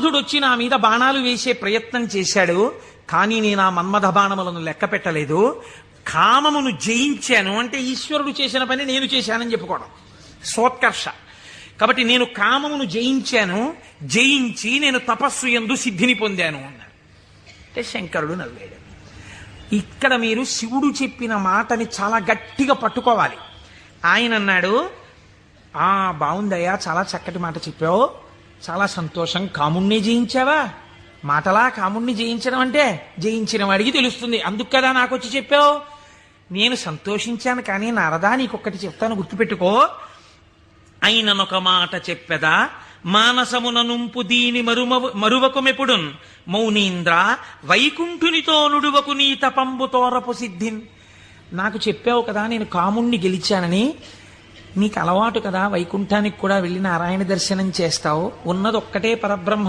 మన్మధుడు వచ్చి నా మీద బాణాలు వేసే ప్రయత్నం చేశాడు కానీ నేను ఆ మన్మథ బాణములను లెక్క పెట్టలేదు. కామమును జయించాను. అంటే ఈశ్వరుడు చేసిన పని నేను చేశానని చెప్పుకోవడం. సోత్కర్ష కాబట్టి నేను కామమును జయించాను జయించి నేను తపస్సు ఎందు సిద్ధిని పొందాను అన్నాడు. అంటే శంకరుడు నవ్వాడు. ఇక్కడ మీరు శివుడు చెప్పిన మాటని చాలా గట్టిగా పట్టుకోవాలి. ఆయన అన్నాడు ఆ బాగుందయ్యా చాలా చక్కటి మాట చెప్పావు. చాలా సంతోషం. కాముణ్ణి జయించావా? మాటలా కాముణ్ణి జయించడం అంటే జయించిన వాడికి తెలుస్తుంది. అందుకు కదా నాకు వచ్చి చెప్పావు? నేను సంతోషించాను కానీ నారదా నీకొక్కటి చెప్తాను గుర్తుపెట్టుకో. అయిననొక మాట చెప్పెదా? మానసమున నుంపు దీని మరుమ మరువకుమెపుడున్ మౌనీంద్ర వైకుంఠునితో నుడువకు నీ తపంబు తోరపు సిద్ధిన్. నాకు చెప్పావు కదా నేను కాముణ్ణి గెలిచానని. నీకు అలవాటు కదా వైకుంఠానికి కూడా వెళ్ళి నారాయణ దర్శనం చేస్తావు. ఉన్నదొక్కటే పరబ్రహ్మం.